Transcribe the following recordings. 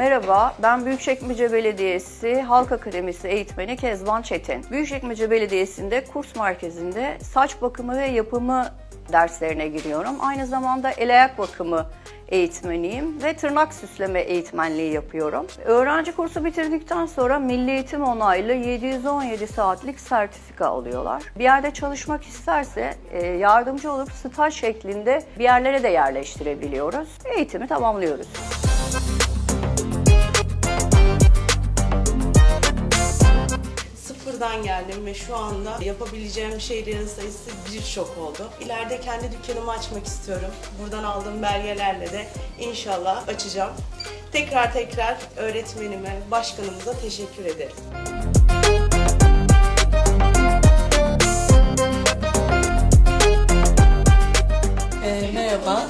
Merhaba, ben Büyükçekmece Belediyesi Halk Akademisi eğitmeni Kezban Çetin. Büyükçekmece Belediyesi'nde kurs merkezinde saç bakımı ve yapımı derslerine giriyorum. Aynı zamanda el ayak bakımı eğitmeniyim ve tırnak süsleme eğitmenliği yapıyorum. Öğrenci kursu bitirdikten sonra Milli Eğitim onaylı 717 saatlik sertifika alıyorlar. Bir yerde çalışmak isterse e, yardımcı olup staj şeklinde bir yerlere de yerleştirebiliyoruz. Eğitimi tamamlıyoruz. Sıfırdan geldim ve şu anda yapabileceğim şeylerin sayısı birçok oldu. İleride kendi dükkanımı açmak istiyorum. Buradan aldığım belgelerle de inşallah açacağım. Tekrar tekrar öğretmenime, başkanımıza teşekkür ederim. Ee, merhaba,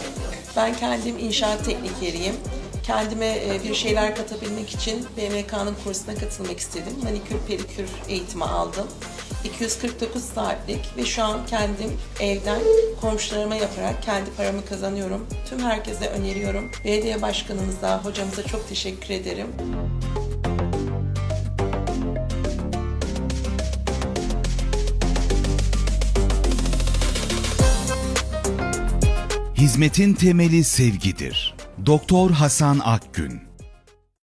ben kendim inşaat teknikeriyim. Kendime e, bir şeyler katabilmek için BMK'nın kursuna katılmak istedim. Manikür pedikür eğitimi aldım. 249 saatlik ve şu an kendim evden komşularıma yaparak kendi paramı kazanıyorum. Tüm herkese öneriyorum. Belediye başkanımıza, hocamıza çok teşekkür ederim. Hizmetin temeli sevgidir. Doktor Hasan Akgün